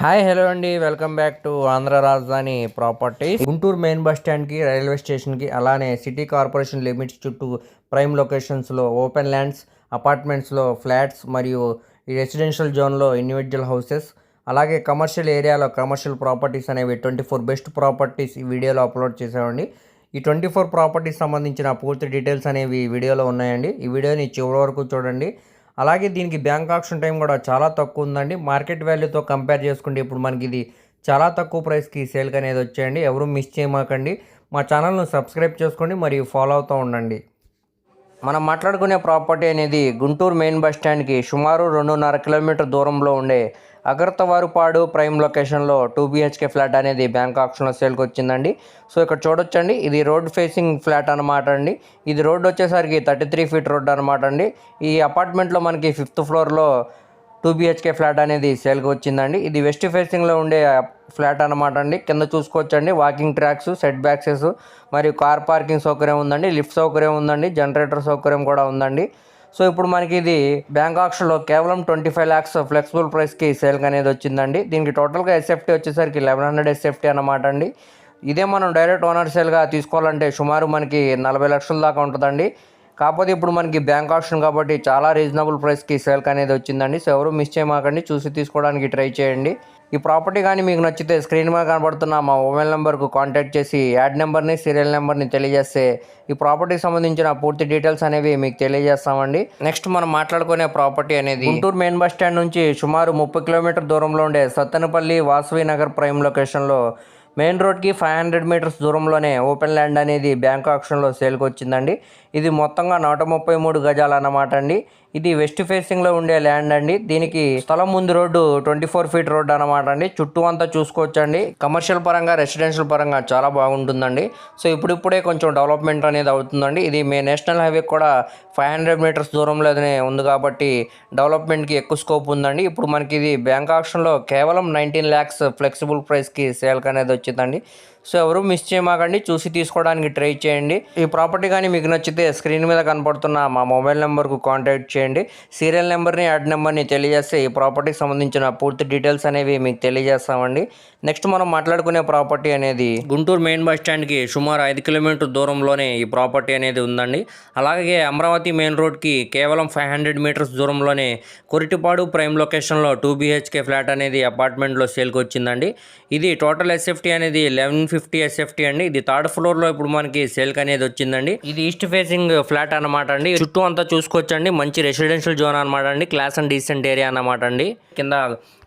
Hi hello అండి. Welcome back to Andhra Rajadhani property Guntur main bus స్టాండ్కి railway స్టేషన్కి అలానే సిటీ కార్పొరేషన్ లిమిట్స్ చుట్టూ ప్రైమ్ లొకేషన్స్లో ఓపెన్ ల్యాండ్స్ అపార్ట్మెంట్స్లో ఫ్లాట్స్ మరియు రెసిడెన్షియల్ జోన్లో ఇండివిజువల్ హౌసెస్. అలాగే కమర్షియల్ ఏరియాలో కమర్షియల్ ప్రాపర్టీస్ అనేవి ట్వంటీ ఫోర్ బెస్ట్ ప్రాపర్టీస్ ఈ వీడియోలో అప్లోడ్ చేసామండి ఈ ట్వంటీ ఫోర్ ప్రాపర్టీస్ సంబంధించిన పూర్తి డీటెయిల్స్ అనేవి వీడియోలో ఉన్నాయండి. ఈ వీడియోని చివరి వరకు చూడండి. అలాగే దీనికి బ్యాంక్ ఆప్షన్ టైం కూడా చాలా తక్కువ ఉందండి. మార్కెట్ వాల్యూతో కంపేర్ చేసుకుంటే ఇప్పుడు మనకి ఇది చాలా తక్కువ ప్రైస్కి సేల్కి అనేది వచ్చేయండి. ఎవరు మిస్ చేయమాకండి. మా ఛానల్ను సబ్స్క్రైబ్ చేసుకోండి. మరియు ఫాలో అవుతూ ఉండండి. మనం మాట్లాడుకునే ప్రాపర్టీ అనేది గుంటూరు మెయిన్ బస్ స్టాండ్కి సుమారు రెండున్నర కిలోమీటర్ దూరంలో ఉండే అగర్తవారుపాడు ప్రైమ్ లొకేషన్లో టూ బిహెచ్కే ఫ్లాట్ అనేది బ్యాంక్ ఆప్షన్లో సేల్కి వచ్చిందండి. సో ఇక్కడ చూడొచ్చండి. ఇది రోడ్ ఫేసింగ్ ఫ్లాట్ అనమాట అండి. ఇది రోడ్ వచ్చేసరికి థర్టీ త్రీ ఫీట్ రోడ్ అనమాట అండి. ఈ అపార్ట్మెంట్లో మనకి ఫిఫ్త్ ఫ్లోర్లో టూ బిహెచ్కే ఫ్లాట్ అనేది సేల్కి వచ్చిందండి. ఇది వెస్ట్ ఫేసింగ్లో ఉండే ఫ్లాట్ అనమాట అండి. కింద చూసుకోవచ్చండి. వాకింగ్ ట్రాక్స్ సెట్ బ్యాక్సెస్ మరియు కార్ పార్కింగ్ సౌకర్యం ఉందండి. లిఫ్ట్ సౌకర్యం ఉందండి. జనరేటర్ సౌకర్యం కూడా ఉందండి. సో ఇప్పుడు మనకి ఇది బ్యాంక్ ఆప్షన్లో కేవలం ట్వంటీ ఫైవ్ ల్యాక్స్ ఫ్లెక్సిబుల్ ప్రైస్కి సేల్ అనేది వచ్చిందండి. దీనికి టోటల్గా ఎస్ఎఫ్టీ వచ్చేసరికి లెవెన్ హండ్రెడ్ ఎస్ఎఫ్టీ అనమాట అండి. ఇదే మనం డైరెక్ట్ ఓనర్ సేల్గా తీసుకోవాలంటే సుమారు మనకి నలభై లక్షల దాకా ఉంటుందండి. కాకపోతే ఇప్పుడు మనకి బ్యాంక్ ఆప్షన్ కాబట్టి చాలా రీజనబుల్ ప్రైస్కి సేల్కి అనేది వచ్చిందండి. సో ఎవరు మిస్ చేయమాకండి చూసి తీసుకోవడానికి ట్రై చేయండి. ఈ ప్రాపర్టీ కానీ మీకు నచ్చితే స్క్రీన్ మీద కనబడుతున్న మా మొబైల్ నెంబర్కు కాంటాక్ట్ చేసి యాడ్ నెంబర్ని సీరియల్ నెంబర్ని తెలియజేస్తే ఈ ప్రాపర్టీకి సంబంధించిన పూర్తి డీటెయిల్స్ అనేవి మీకు తెలియజేస్తామండి. నెక్స్ట్ మనం మాట్లాడుకునే ప్రాపర్టీ అనేది గుంటూరు మెయిన్ బస్ స్టాండ్ నుంచి సుమారు ముప్పై కిలోమీటర్ దూరంలో ఉండే సత్తెనపల్లి వాసవి నగర్ ప్రైమ్ లొకేషన్లో మెయిన్ రోడ్కి ఫైవ్ హండ్రెడ్ మీటర్స్ దూరంలోనే ఓపెన్ ల్యాండ్ అనేది బ్యాంక్ ఆప్షన్లో సేల్కి వచ్చిందండి ఇది మొత్తంగా నూట ముప్పై మూడు గజాలు అన్నమాట అండి. ఇది వెస్ట్ ఫేసింగ్లో ఉండే ల్యాండ్ అండి. దీనికి స్థలం ముందు road twenty four feet road అనమాట అండి. చుట్టూ అంతా చూసుకోవచ్చండి. కమర్షియల్ పరంగా రెసిడెన్షియల్ పరంగా చాలా బాగుంటుందండి. సో ఇప్పుడిప్పుడే కొంచెం డెవలప్మెంట్ అనేది అవుతుందండి. ఇది మే నేషనల్ హైవే కూడా ఫైవ్ హండ్రెడ్ మీటర్స్ దూరంలోనే ఉంది కాబట్టి డెవలప్మెంట్కి ఎక్కువ స్కోప్ ఉందండి. ఇప్పుడు మనకి ఇది బ్యాంక్ ఆప్షన్లో కేవలం నైన్టీన్ ల్యాక్స్ ఫ్లెక్సిబుల్ ప్రైస్కి సేల్కి అనేది వచ్చిందండి. సో ఎవరు మిస్ చేయమాకండి చూసి తీసుకోవడానికి ట్రై చేయండి. ఈ ప్రాపర్టీ కానీ మీకు నచ్చితే స్క్రీన్ మీద కనపడుతున్న మా మొబైల్ నెంబర్కు కాంటాక్ట్ చేయండి. సీరియల్ నెంబర్ని యాడ్ నెంబర్ని తెలియజేస్తే ఈ ప్రాపర్టీకి సంబంధించిన పూర్తి డీటెయిల్స్ అనేవి మీకు తెలియజేస్తామండి. నెక్స్ట్ మనం మాట్లాడుకునే ప్రాపర్టీ అనేది గుంటూరు మెయిన్ బస్ స్టాండ్కి సుమారు ఐదు కిలోమీటర్ దూరంలోనే ఈ ప్రాపర్టీ అనేది ఉందండి. అలాగే అమరావతి మెయిన్ రోడ్కి కేవలం ఫైవ్ హండ్రెడ్ మీటర్స్ దూరంలోనే కొరిటిపాడు ప్రైమ్ లొకేషన్లో టూ బీహెచ్కే ఫ్లాట్ అనేది అపార్ట్మెంట్లో సేల్కి వచ్చిందండి. ఇది టోటల్ ఎస్ఎఫ్టీ అనేది లెవెన్ ఫిఫ్టీ ఎస్ఎఫ్టీ అండి. ఇది థర్డ్ ఫ్లోర్లో ఇప్పుడు మనకి సేల్కి అనేది వచ్చిందండి. ఇది ఈస్ట్ ఫేసింగ్ ఫ్లాట్ అనమాట అండి. చుట్టూ అంతా చూసుకోవచ్చండి. మంచి రెసిడెన్షియల్ జోన్ అనమాట అండి. క్లాస్ అండ్ డీసెంట్ ఏరియా అనమాట అండి. కింద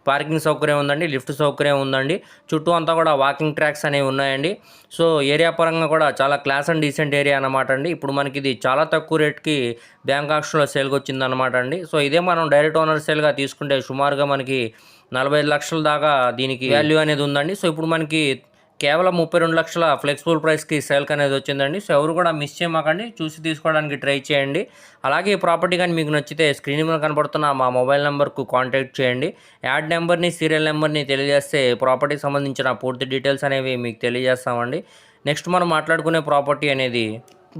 పార్కింగ్ సౌకర్యం ఉందండి లిఫ్ట్ సౌకర్యం ఉందండి. చుట్టూ అంతా కూడా వాకింగ్ ట్రాక్స్ అనేవి ఉన్నాయండి. సో ఏరియా పరంగా కూడా చాలా క్లాస్ అండ్ డీసెంట్ ఏరియా అనమాట అండి. ఇప్పుడు మనకి ఇది చాలా తక్కువ రేట్కి బ్యాంక్ ఆప్షన్లో సేల్కి వచ్చింది అనమాట అండి. సో ఇదే మనం డైరెక్ట్ ఓనర్ సేల్గా తీసుకుంటే సుమారుగా మనకి నలభై లక్షల దాకా దీనికి వాల్యూ అనేది ఉందండి. సో ఇప్పుడు మనకి కేవలం ముప్పై రెండు లక్షల ఫ్లెక్సిబుల్ ప్రైస్కి సేల్క్ అనేది వచ్చిందండి. సో ఎవరు కూడా మిస్ చేయమాకండి. చూసి తీసుకోవడానికి ట్రై చేయండి. అలాగే ఈ ప్రాపర్టీ కానీ మీకు నచ్చితే స్క్రీన్ మీద కనబడుతున్న మా మొబైల్ నెంబర్కు కాంటాక్ట్ చేయండి. యాడ్ నెంబర్ని సీరియల్ నెంబర్ని తెలియజేస్తే ప్రాపర్టీకి సంబంధించిన పూర్తి డీటెయిల్స్ అనేవి మీకు తెలియజేస్తామండి. నెక్స్ట్ మనం మాట్లాడుకునే ప్రాపర్టీ అనేది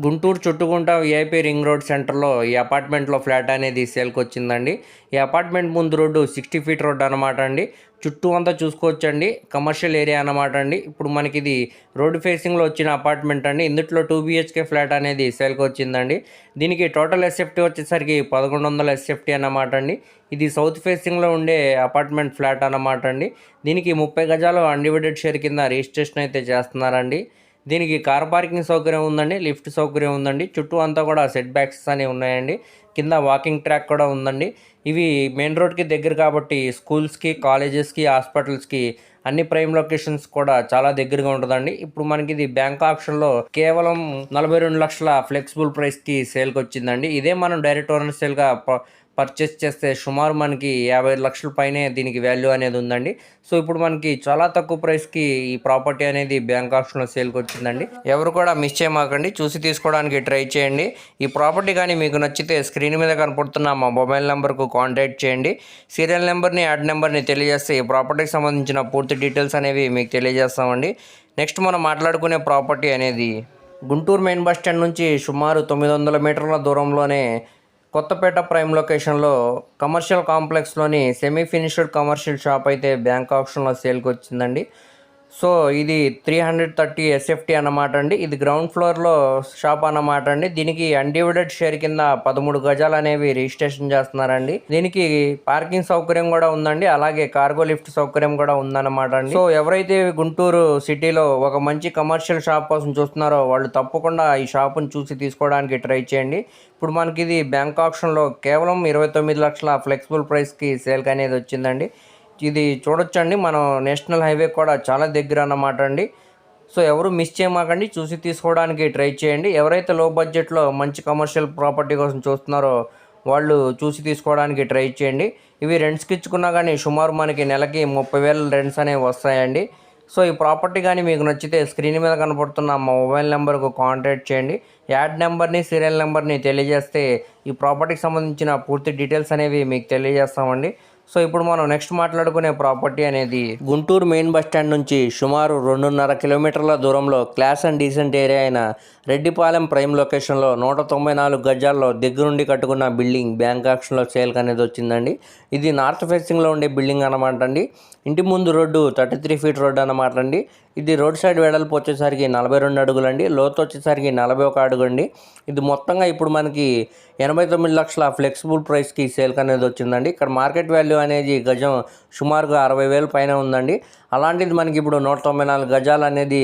Guntur Chuttugunta VIP ring road సెంటర్లో ఈ అపార్ట్మెంట్లో ఫ్లాట్ అనేది సేల్కి వచ్చిందండి ఈ అపార్ట్మెంట్ ముందు రోడ్డు సిక్స్టీ ఫీట్ రోడ్ అనమాట అండి. చుట్టూ అంతా చూసుకోవచ్చండి. కమర్షియల్ ఏరియా అనమాట అండి. ఇప్పుడు మనకి ఇది రోడ్డు ఫేసింగ్లో వచ్చిన అపార్ట్మెంట్ అండి. ఇందుట్లో టూ బిహెచ్కే ఫ్లాట్ అనేది సేల్కి వచ్చిందండి దీనికి టోటల్ ఎస్ఎఫ్టీ వచ్చేసరికి పదకొండు వందల ఎస్ఎఫ్టీ అన్నమాట అండి. ఇది సౌత్ ఫేసింగ్లో ఉండే అపార్ట్మెంట్ ఫ్లాట్ అన్నమాట అండి. దీనికి ముప్పై గజాలు అన్డివైడెడ్ షేర్ కింద రిజిస్ట్రేషన్ అయితే చేస్తున్నారండి. దీనికి కార్ పార్కింగ్ సౌకర్యం ఉందండి లిఫ్ట్ సౌకర్యం ఉందండి చుట్టూ అంతా కూడా సెట్ బ్యాక్స్ అనేవి ఉన్నాయండి కింద వాకింగ్ ట్రాక్ కూడా ఉందండి. ఇవి మెయిన్ రోడ్కి దగ్గర కాబట్టి స్కూల్స్కి కాలేజెస్కి హాస్పిటల్స్కి అన్ని ప్రైమ్ లొకేషన్స్ కూడా చాలా దగ్గరగా ఉంటుందండి. ఇప్పుడు మనకి ఇది బ్యాంక్ ఆప్షన్లో కేవలం నలభై రెండు లక్షల ఫ్లెక్సిబుల్ ప్రైస్కి సేల్కి వచ్చిందండి. ఇదే మనం డైరెక్ట్ ఓనర్ సేల్గా పర్చేస్ చేస్తే సుమారు మనకి యాభై లక్షల పైనే దీనికి వాల్యూ అనేది ఉందండి. సో ఇప్పుడు మనకి చాలా తక్కువ ప్రైస్కి ఈ ప్రాపర్టీ అనేది బ్యాంక్ ఆప్షన్లో సేల్కి వచ్చిందండి. ఎవరు కూడా మిస్ చేయమాకండి. చూసి తీసుకోవడానికి ట్రై చేయండి. ఈ ప్రాపర్టీ కానీ మీకు నచ్చితే స్క్రీన్ మీద కనపడుతున్న మా మొబైల్ నెంబర్కు కాంటాక్ట్ చేయండి. సీరియల్ నెంబర్ని యాడ్ నెంబర్ని తెలియజేస్తే ఈ ప్రాపర్టీకి సంబంధించిన పూర్తి డీటెయిల్స్ అనేవి మీకు తెలియజేస్తామండి. నెక్స్ట్ మనం మాట్లాడుకునే ప్రాపర్టీ అనేది గుంటూరు మెయిన్ బస్ స్టాండ్ నుంచి సుమారు తొమ్మిది వందల మీటర్ల దూరంలోనే కొత్తపేట ప్రైమ్ లొకేషన్లో కమర్షియల్ కాంప్లెక్స్లోని సెమీ ఫినిష్డ్ కమర్షియల్ షాప్ అయితే బ్యాంక్ ఆప్షన్లో సేల్కి వచ్చిందండి. సో ఇది త్రీ హండ్రెడ్ థర్టీ ఎస్ఎఫ్టీ అన్నమాట అండి. ఇది గ్రౌండ్ ఫ్లోర్లో షాప్ అన్నమాట అండి. దీనికి అన్డివిడెడ్ షేర్ కింద పదమూడు గజాలు అనేవి రిజిస్ట్రేషన్ చేస్తున్నారండి. దీనికి పార్కింగ్ సౌకర్యం కూడా ఉందండి. అలాగే కార్గో లిఫ్ట్ సౌకర్యం కూడా ఉందన్నమాట అండి. సో ఎవరైతే గుంటూరు సిటీలో ఒక మంచి కమర్షియల్ షాప్ కోసం చూస్తున్నారో వాళ్ళు తప్పకుండా ఈ షాప్ను చూసి తీసుకోవడానికి ట్రై చేయండి. ఇప్పుడు మనకి ఇది బ్యాంక్ ఆప్షన్లో కేవలం ఇరవై తొమ్మిది లక్షల ఫ్లెక్సిబుల్ ప్రైస్కి సేల్కి అనేది వచ్చిందండి. ఇది చూడొచ్చండి. మనం నేషనల్ హైవే కూడా చాలా దగ్గర అన్నమాట అండి. సో ఎవరు మిస్ చేయమాకండి. చూసి తీసుకోవడానికి ట్రై చేయండి. ఎవరైతే లో బడ్జెట్లో మంచి కమర్షియల్ ప్రాపర్టీ కోసం చూస్తున్నారో వాళ్ళు చూసి తీసుకోవడానికి ట్రై చేయండి. ఇవి రెంట్స్కి ఇచ్చుకున్నా కానీ సుమారు మనకి నెలకి ముప్పై వేల రెంట్స్ అనేవి వస్తాయండి. సో ఈ ప్రాపర్టీ కానీ మీకు నచ్చితే స్క్రీన్ మీద కనపడుతున్న మా మొబైల్ నెంబర్కు కాంటాక్ట్ చేయండి. యాడ్ నెంబర్ని సీరియల్ నెంబర్ని తెలియజేస్తే ఈ ప్రాపర్టీకి సంబంధించిన పూర్తి డీటెయిల్స్ అనేవి మీకు తెలియజేస్తామండి. సో ఇప్పుడు మనం నెక్స్ట్ మాట్లాడుకునే ప్రాపర్టీ అనేది గుంటూరు మెయిన్ బస్ స్టాండ్ నుంచి సుమారు రెండున్నర కిలోమీటర్ల దూరంలో క్లాస్ అండ్ డీసెంట్ ఏరియా అయిన రెడ్డిపాలెం ప్రైమ్ లొకేషన్లో నూట తొంభై నాలుగు గజాల్లో దగ్గరుండి కట్టుకున్న బిల్డింగ్ బ్యాంక్ ఆక్షన్లో సేల్కి అనేది వచ్చిందండి. ఇది నార్త్ ఫేసింగ్లో ఉండే బిల్డింగ్ అనమాట అండి. ఇంటి ముందు road thirty three feet road అనమాట అండి. ఇది రోడ్ సైడ్ వెడల్పు వచ్చేసరికి నలభై రెండు అడుగులండి. లోతు వచ్చేసరికి నలభై ఒక అడుగు అండి ఇది మొత్తంగా ఇప్పుడు మనకి ఎనభై తొమ్మిది లక్షల ఫ్లెక్సిబుల్ ప్రైస్కి సేల్కి అనేది వచ్చిందండి. ఇక్కడ మార్కెట్ వాల్యూ అనేది గజం సుమారుగా అరవై వేలు పైన ఉందండి. అలాంటిది మనకి ఇప్పుడు నూట తొంభై నాలుగు గజాలు అనేది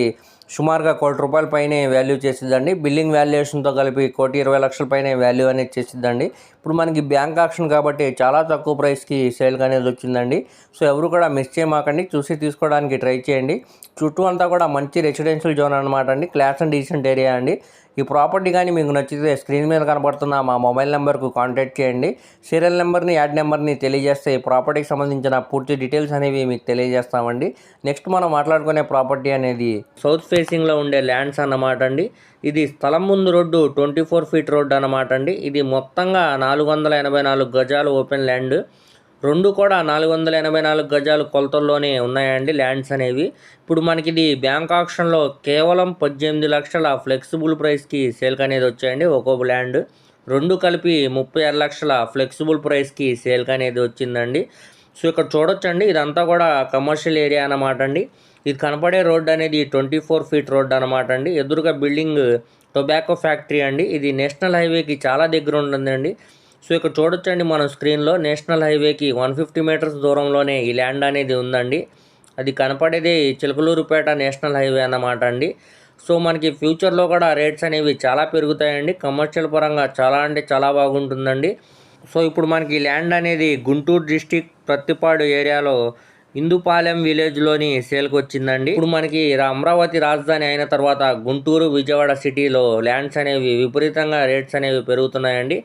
సుమారుగా కోటి రూపాయల పైనే వాల్యూ చేసిద్దండి. బిల్లింగ్ వాల్యుయేషన్తో కలిపి కోటి ఇరవై లక్షల పైన వాల్యూ అనేది చేసిద్దండి. ఇప్పుడు మనకి బ్యాంక్ ఆప్షన్ కాబట్టి చాలా తక్కువ ప్రైస్కి సేల్ అనేది వచ్చిందండి. సో ఎవరు కూడా మిస్ చేయమాకండి. చూసి తీసుకోవడానికి ట్రై చేయండి. చుట్టూ అంతా కూడా మంచి రెసిడెన్షియల్ జోన్ అనమాట అండి. క్లాస్ అండ్ డీసెంట్ ఏరియా అండి. ఈ ప్రాపర్టీ కానీ మీకు నచ్చితే స్క్రీన్ మీద కనబడుతున్న మా మొబైల్ నెంబర్కు కాంటాక్ట్ చేయండి. సీరియల్ నెంబర్ని యాడ్ నెంబర్ని తెలియజేస్తే ఈ ప్రాపర్టీకి సంబంధించిన పూర్తి డీటెయిల్స్ అనేవి మీకు తెలియజేస్తామండి. నెక్స్ట్ మనం మాట్లాడుకునే ప్రాపర్టీ అనేది సౌత్ ఫేసింగ్లో ఉండే ల్యాండ్స్ అన్నమాట అండి. ఇది స్థలం ముందు road twenty four feet road అన్నమాట అండి. ఇది మొత్తంగా నాలుగు వందల ఎనభై నాలుగు గజాలు ఓపెన్ ల్యాండ్. రెండు కూడా నాలుగు వందల ఎనభై నాలుగు గజాలు కొలతల్లోనే ఉన్నాయండి ల్యాండ్స్ అనేవి. ఇప్పుడు మనకి ఇది బ్యాంక్ ఆప్షన్లో కేవలం పద్దెనిమిది లక్షల ఫ్లెక్సిబుల్ ప్రైస్కి సేల్కి అనేది వచ్చాయండి ఒక్కొక్క ల్యాండ్. రెండు కలిపి ముప్పై ఆరు లక్షల ఫ్లెక్సిబుల్ ప్రైస్కి సేల్కి అనేది వచ్చిందండి. సో ఇక్కడ చూడొచ్చండి ఇదంతా కూడా కమర్షియల్ ఏరియా అన్నమాట అండి. ఇది కనపడే రోడ్ అనేది ట్వంటీ ఫోర్ ఫీట్ రోడ్ అనమాట అండి. ఎదురుగా బిల్డింగ్ టొబాకో ఫ్యాక్టరీ అండి. ఇది నేషనల్ హైవేకి చాలా దగ్గర ఉంటుందండి. సో ఇక్కడ చూడొచ్చండి మనం స్క్రీన్లో నేషనల్ హైవేకి వన్ ఫిఫ్టీ మీటర్స్ దూరంలోనే ఈ ల్యాండ్ అనేది ఉందండి. అది కనపడేది చిలకలూరుపేట నేషనల్ హైవే అన్నమాట అండి. సో మనకి ఫ్యూచర్లో కూడా రేట్స్ అనేవి చాలా పెరుగుతాయండి. కమర్షియల్ పరంగా చాలా అంటే చాలా బాగుంటుందండి. సో ఇప్పుడు మనకి ఈ ల్యాండ్ అనేది గుంటూరు డిస్టిక్ ప్రత్తిపాడు ఏరియాలో ఇందుపాలెం విలేజ్లోని సేల్కి వచ్చిందండి. ఇప్పుడు మనకి అమరావతి రాజధాని అయిన తర్వాత గుంటూరు విజయవాడ సిటీలో ల్యాండ్స్ అనేవి విపరీతంగా రేట్స్ అనేవి పెరుగుతున్నాయండి.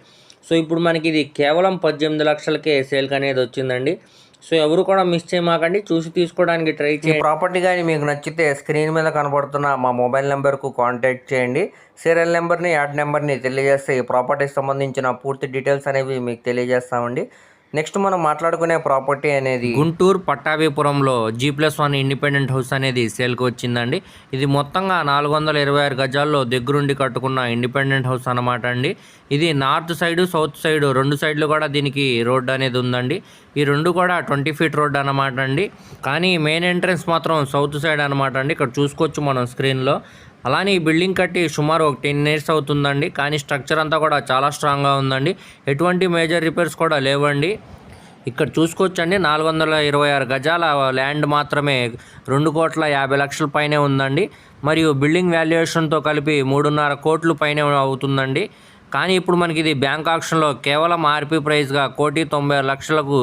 సో ఇప్పుడు మనకి ఇది కేవలం పద్దెనిమిది లక్షలకే సేల్కి అనేది వచ్చిందండి. సో ఎవరు కూడా మిస్ చేయమాకండి. చూసి తీసుకోవడానికి ట్రై చేయండి. ప్రాపర్టీ కానీ మీకు నచ్చితే స్క్రీన్ మీద కనబడుతున్న మా మొబైల్ నెంబర్కు కాంటాక్ట్ చేయండి. సీరియల్ నెంబర్ని యాడ్ నెంబర్ని తెలియజేస్తే ఈ ప్రాపర్టీకి సంబంధించిన పూర్తి డీటెయిల్స్ అనేవి మీకు తెలియజేస్తామండి. నెక్స్ట్ మనం మాట్లాడుకునే ప్రాపర్టీ అనేది Guntur పట్టాభిపురంలో G plus one independent house అనేది సేల్కి వచ్చిందండి. ఇది మొత్తంగా నాలుగు వందల ఇరవై ఆరు గజాల్లో దగ్గరుండి కట్టుకున్న ఇండిపెండెంట్ హౌస్ అనమాట అండి. ఇది నార్త్ సైడ్ సౌత్ సైడ్ రెండు సైడ్లు కూడా దీనికి రోడ్డు అనేది ఉందండి. ఈ రెండు కూడా ట్వంటీ ఫీట్ రోడ్ అనమాట అండి. కానీ మెయిన్ ఎంట్రన్స్ మాత్రం సౌత్ సైడ్ అనమాట అండి. ఇక్కడ చూసుకోవచ్చు మనం స్క్రీన్లో. అలానే ఈ బిల్డింగ్ కట్టి సుమారు ఒక టెన్ ఇయర్స్ అవుతుందండి. కానీ స్ట్రక్చర్ అంతా కూడా చాలా స్ట్రాంగ్గా ఉందండి. ఎటువంటి మేజర్ రిపేర్స్ కూడా లేవండి. ఇక్కడ చూసుకోవచ్చండి. నాలుగు వందల ఇరవై ఆరు గజాల ల్యాండ్ మాత్రమే రెండు కోట్ల యాభై లక్షల పైనే ఉందండి. మరియు బిల్డింగ్ వాల్యుయేషన్తో కలిపి మూడున్నర కోట్లు పైనే అవుతుందండి. కానీ ఇప్పుడు మనకి ఇది బ్యాంక్ ఆప్షన్లో కేవలం ఆర్పీ ప్రైస్గా కోటి తొంభై లక్షలకు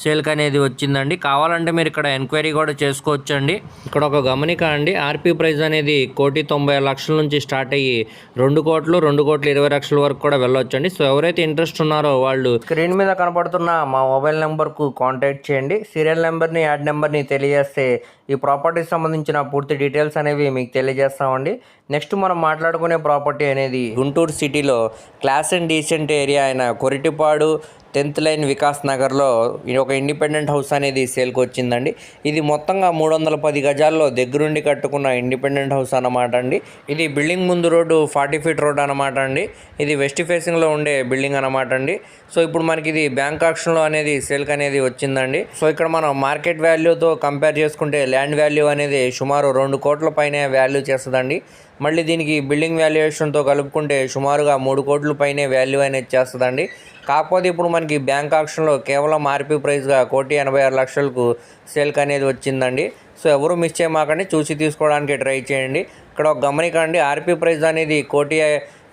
సేల్కి అనేది వచ్చిందండి. కావాలంటే మీరు ఇక్కడ ఎంక్వైరీ కూడా చేసుకోవచ్చండి. ఇక్కడ ఒక గమనిక అండి. ఆర్పీ ప్రైస్ అనేది కోటి తొంభై లక్షల నుంచి స్టార్ట్ అయ్యి రెండు కోట్లు రెండు కోట్ల ఇరవై లక్షల వరకు కూడా వెళ్ళొచ్చండి. సో ఎవరైతే ఇంట్రెస్ట్ ఉన్నారో వాళ్ళు స్క్రీన్ మీద కనపడుతున్న మా మొబైల్ నెంబర్కు కాంటాక్ట్ చేయండి. సీరియల్ నెంబర్ని యాడ్ నెంబర్ని తెలియజేస్తే ఈ ప్రాపర్టీకి సంబంధించిన పూర్తి డీటెయిల్స్ అనేవి మీకు తెలియజేస్తామండి. నెక్స్ట్ మనం మాట్లాడుకునే ప్రాపర్టీ అనేది గుంటూరు సిటీలో క్లాస్ అండ్ డీసెంట్ ఏరియా అయిన కొరిటిపాడు టెన్త్ లైన్ వికాస్ నగర్లో ఇది ఒక ఇండిపెండెంట్ హౌస్ అనేది సేల్కి వచ్చిందండి. ఇది మొత్తంగా మూడు వందల పది గజాల్లో దగ్గరుండి కట్టుకున్న ఇండిపెండెంట్ హౌస్ అన్నమాట అండి. ఇది బిల్డింగ్ ముందు రోడ్డు ఫార్టీ ఫీట్ రోడ్ అనమాట అండి. ఇది వెస్ట్ ఫేసింగ్లో ఉండే బిల్డింగ్ అనమాట అండి. సో ఇప్పుడు మనకి ఇది బ్యాంక్ ఆక్షన్లో అనేది సేల్కి అనేది వచ్చిందండి. సో ఇక్కడ మనం మార్కెట్ వాల్యూతో కంపేర్ చేసుకుంటే ల్యాండ్ వాల్యూ అనేది సుమారు రెండు కోట్ల పైనే వాల్యూ చేస్తుందండి. మళ్ళీ దీనికి బిల్డింగ్ వాల్యుయేషన్తో కలుపుకుంటే సుమారుగా మూడు కోట్ల పైనే వాల్యూ అనేది చేస్తుందండి. కాకపోతే ఇప్పుడు మనకి బ్యాంక్ ఆప్షన్లో కేవలం ఆర్పీ ప్రైస్గా కోటి ఎనభై ఆరు లక్షలకు సేల్క్ అనేది వచ్చిందండి. సో ఎవరు మిస్ చేయమాకండి చూసి తీసుకోవడానికి ట్రై చేయండి. ఇక్కడ ఒక గమనికండి ఆర్పీ ప్రైస్ అనేది కోటి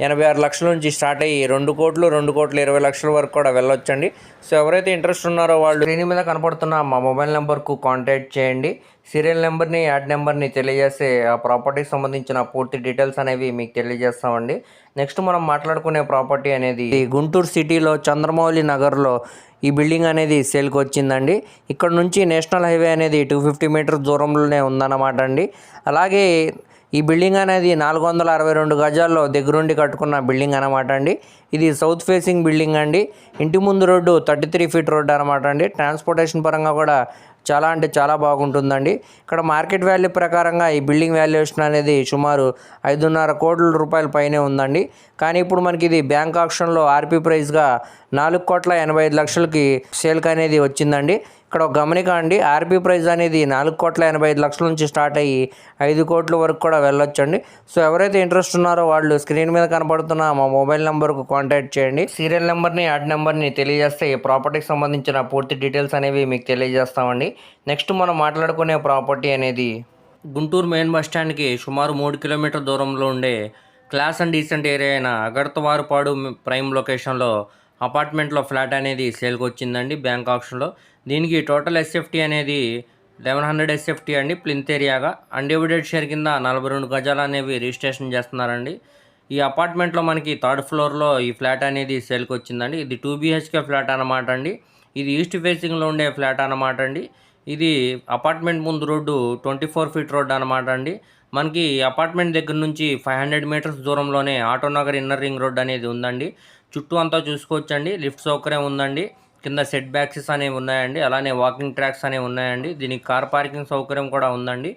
ఎనభై ఆరు లక్షల నుంచి స్టార్ట్ అయ్యి రెండు కోట్లు రెండు కోట్ల ఇరవై లక్షల వరకు కూడా వెళ్ళొచ్చండి. సో ఎవరైతే ఇంట్రెస్ట్ ఉన్నారో వాళ్ళు దీని మీద కనపడుతున్న మా మొబైల్ నెంబర్కు కాంటాక్ట్ చేయండి. సీరియల్ నెంబర్ని యాడ్ నెంబర్ని తెలియజేసే ఆ ప్రాపర్టీకి సంబంధించిన పూర్తి డీటెయిల్స్ అనేవి మీకు తెలియజేస్తామండి. నెక్స్ట్ మనం మాట్లాడుకునే ప్రాపర్టీ అనేది ఈ గుంటూరు సిటీలో చంద్రమౌళి నగర్లో ఈ బిల్డింగ్ అనేది సేల్కి వచ్చిందండి. ఇక్కడ నుంచి నేషనల్ హైవే అనేది టూ ఫిఫ్టీ మీటర్ దూరంలోనే ఉందన్నమాట అండి. అలాగే ఈ బిల్డింగ్ అనేది నాలుగు వందల అరవై రెండు గజాల్లో దగ్గరుండి కట్టుకున్న బిల్డింగ్ అనమాట అండి. ఇది సౌత్ ఫేసింగ్ బిల్డింగ్ అండి. ఇంటి ముందు road thirty three feet road అనమాట అండి. ట్రాన్స్పోర్టేషన్ పరంగా కూడా చాలా అంటే చాలా బాగుంటుందండి. ఇక్కడ మార్కెట్ వాల్యూ ప్రకారంగా ఈ బిల్డింగ్ వాల్యుయేషన్ అనేది సుమారు ఐదున్నర కోట్ల రూపాయల పైనే ఉందండి. కానీ ఇప్పుడు మనకి ఇది బ్యాంక్ ఆప్షన్లో ఆర్పీ ప్రైస్గా నాలుగు కోట్ల ఎనభై ఐదు లక్షలకి సేల్కి అనేది వచ్చిందండి. ఇక్కడ గమనికండి గమనిక అండి ఆర్పీ ప్రైజ్ అనేది నాలుగు కోట్ల ఎనభై ఐదు లక్షల నుంచి స్టార్ట్ అయ్యి ఐదు కోట్ల వరకు కూడా వెళ్ళొచ్చండి. సో ఎవరైతే ఇంట్రెస్ట్ ఉన్నారో వాళ్ళు స్క్రీన్ మీద కనపడుతున్న మా మొబైల్ నెంబర్కు కాంటాక్ట్ చేయండి. సీరియల్ నెంబర్ని యాడ్ నెంబర్ని తెలియజేస్తే ఈ ప్రాపర్టీకి సంబంధించిన పూర్తి డీటెయిల్స్ అనేవి మీకు తెలియజేస్తామండి. నెక్స్ట్ మనం మాట్లాడుకునే ప్రాపర్టీ అనేది గుంటూరు మెయిన్ బస్ స్టాండ్కి సుమారు మూడు కిలోమీటర్ దూరంలో ఉండే క్లాస్ అండ్ డీసెంట్ ఏరియా అయిన అగర్తవారుపాడు ప్రైమ్ లొకేషన్లో అపార్ట్మెంట్లో ఫ్లాట్ అనేది సేల్కి వచ్చిందండి బ్యాంక్ ఆప్షన్లో. దీనికి టోటల్ ఎస్ఎఫ్టీ అనేది లెవెన్ హండ్రెడ్ ఎస్ఎఫ్టీ అండి ప్లింత్ ఏరియాగా. అన్డివిడెడ్ షేర్ కింద నలభై రెండు గజాలు అనేవి రిజిస్ట్రేషన్ చేస్తున్నారండి. ఈ అపార్ట్మెంట్లో మనకి థర్డ్ ఫ్లోర్లో ఈ ఫ్లాట్ అనేది సేల్కి వచ్చిందండి. ఇది టూ బీహెచ్కే ఫ్లాట్ అనమాట అండి. ఇది ఈస్ట్ ఫేసింగ్లో ఉండే ఫ్లాట్ అనమాట అండి. ఇది అపార్ట్మెంట్ ముందు road twenty four feet road అనమాట అండి. మనకి అపార్ట్మెంట్ దగ్గర నుంచి ఫైవ్ హండ్రెడ్ మీటర్స్ దూరంలోనే ఆటోనగర్ ఇన్నర్ రింగ్ రోడ్ అనేది ఉందండి. చుట్టూ అంతా చూసుకోవచ్చండి. లిఫ్ట్ సౌకర్యం ఉందండి. కింద సెట్ బ్యాక్సెస్ అనేవి ఉన్నాయండి. అలానే వాకింగ్ ట్రాక్స్ అనేవి ఉన్నాయండి. దీనికి కార్ పార్కింగ్ సౌకర్యం కూడా ఉందండి.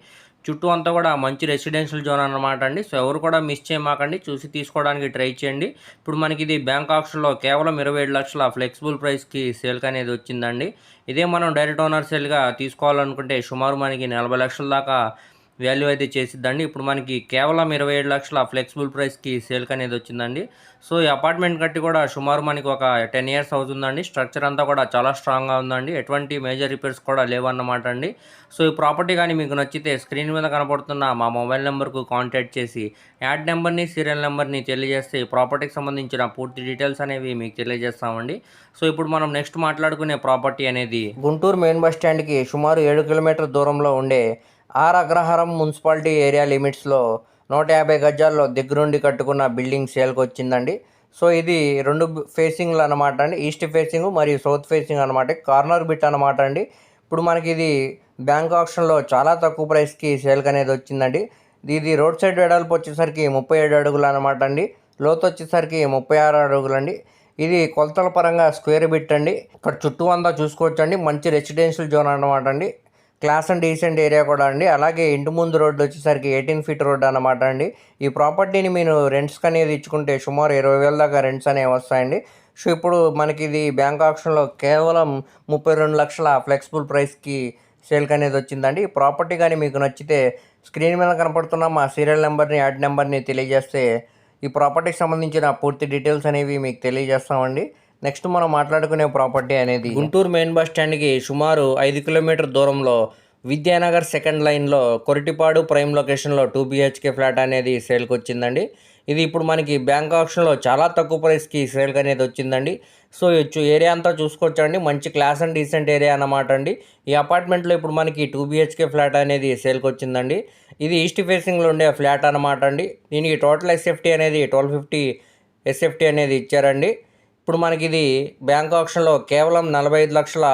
చుట్టూ అంతా కూడా మంచి రెసిడెన్షియల్ జోన్ అనమాట అండి. సో ఎవరు కూడా మిస్ చేయమాకండి. చూసి తీసుకోవడానికి ట్రై చేయండి. ఇప్పుడు మనకి ఇది బ్యాంక్ ఆప్షన్లో కేవలం ఇరవై ఏడు లక్షల ఫ్లెక్సిబుల్ ప్రైస్కి సేల్కి అనేది వచ్చిందండి. ఇదే మనం డైరెక్ట్ ఓనర్ సేల్గా తీసుకోవాలనుకుంటే సుమారు మనకి నలభై లక్షల దాకా వాల్యూ అయితే చేసిద్దండి. ఇప్పుడు మనకి కేవలం ఇరవై ఏడు లక్షల ఫ్లెక్సిబుల్ ప్రైస్కి సేల్కి అనేది వచ్చిందండి. సో ఈ అపార్ట్మెంట్ కట్టి కూడా సుమారు మనకి ఒక టెన్ ఇయర్స్ అవుతుందండి. స్ట్రక్చర్ అంతా కూడా చాలా స్ట్రాంగ్గా ఉందండి. ఎటువంటి మేజర్ రిపేర్స్ కూడా లేవన్నమాట అండి. సో ఈ ప్రాపర్టీ కానీ మీకు నచ్చితే స్క్రీన్ మీద కనపడుతున్న మా మొబైల్ నెంబర్కు కాంటాక్ట్ చేసి యాడ్ నెంబర్ని సీరియల్ నెంబర్ని తెలియజేస్తే ఈ ప్రాపర్టీకి సంబంధించిన పూర్తి డీటెయిల్స్ అనేవి మీకు తెలియజేస్తామండి. సో ఇప్పుడు మనం నెక్స్ట్ మాట్లాడుకునే ప్రాపర్టీ అనేది గుంటూరు మెయిన్ బస్ స్టాండ్కి సుమారు ఏడు కిలోమీటర్ దూరంలో ఉండే ఆర్ అగ్రహారం మున్సిపాలిటీ ఏరియా లిమిట్స్లో నూట యాభై గజాల్లో దగ్గరుండి కట్టుకున్న బిల్డింగ్ సేల్కి వచ్చిందండి. సో ఇది రెండు ఫేసింగ్లు అనమాట అండి. ఈస్ట్ ఫేసింగ్ మరియు సౌత్ ఫేసింగ్ అనమాట కార్నర్ బిట్ అనమాట అండి. ఇప్పుడు మనకి ఇది బ్యాంక్ ఆప్షన్లో చాలా తక్కువ ప్రైస్కి సేల్కి అనేది వచ్చిందండి. ఇది రోడ్ సైడ్ వెడల్పు వచ్చేసరికి ముప్పై ఏడు అడుగులు అనమాట అండి. లోతు వచ్చేసరికి ముప్పై ఆరు అడుగులు అండి ఇది కొలతల పరంగా స్క్వేర్ బిట్ అండి. ఇక్కడ చుట్టూ అంతా చూసుకోవచ్చండి. మంచి రెసిడెన్షియల్ జోన్ అనమాట అండి. క్లాస్ అండ్ డీసెంట్ ఏరియా కూడా అండి. అలాగే ఇంటి ముందు రోడ్డు వచ్చేసరికి ఎయిటీన్ ఫీట్ రోడ్ అనమాట అండి. ఈ ప్రాపర్టీని మీరు రెంట్స్కి అనేది ఇచ్చుకుంటే సుమారు ఇరవై వేల దాకా రెంట్స్ అనేవి వస్తాయండి. సో ఇప్పుడు మనకి ఇది బ్యాంక్ ఆప్షన్లో కేవలం ముప్పై రెండు లక్షల ఫ్లెక్సిబుల్ ప్రైస్కి సేల్కి అనేది వచ్చిందండి. ఈ ప్రాపర్టీ కానీ మీకు నచ్చితే స్క్రీన్ మీద కనపడుతున్న మా సీరియల్ నెంబర్ని యాడ్ నెంబర్ని తెలియజేస్తే ఈ ప్రాపర్టీకి సంబంధించిన పూర్తి డీటెయిల్స్ అనేవి మీకు తెలియజేస్తామండి. నెక్స్ట్ మనం మాట్లాడుకునే ప్రాపర్టీ అనేది గుంటూరు మెయిన్ బస్ స్టాండ్కి సుమారు ఐదు కిలోమీటర్ దూరంలో విద్యానగర్ సెకండ్ లైన్లో కొరటిపాడు ప్రైమ్ లొకేషన్లో టూ బిహెచ్కే ఫ్లాట్ అనేది సేల్కి వచ్చిందండి. ఇది ఇప్పుడు మనకి బ్యాంక్ ఆప్షన్లో చాలా తక్కువ ప్రైస్కి సేల్కి అనేది వచ్చిందండి. సో ఏరియా అంతా చూసుకోవచ్చండి. మంచి క్లాస్ అండ్ డీసెంట్ ఏరియా అన్నమాట అండి. ఈ అపార్ట్మెంట్లో ఇప్పుడు మనకి టూ బిహెచ్కే ఫ్లాట్ అనేది సేల్కి వచ్చిందండి. ఇది ఈస్ట్ ఫేసింగ్లో ఉండే ఫ్లాట్ అనమాట అండి. దీనికి టోటల్ ఎస్ఎఫ్టీ అనేది ట్వెల్వ్ ఫిఫ్టీ ఎస్ఎఫ్టీ అనేది ఇచ్చారండి. ఇప్పుడు మనకి ఇది బ్యాంక్ ఆప్షన్లో కేవలం నలభై ఐదు లక్షల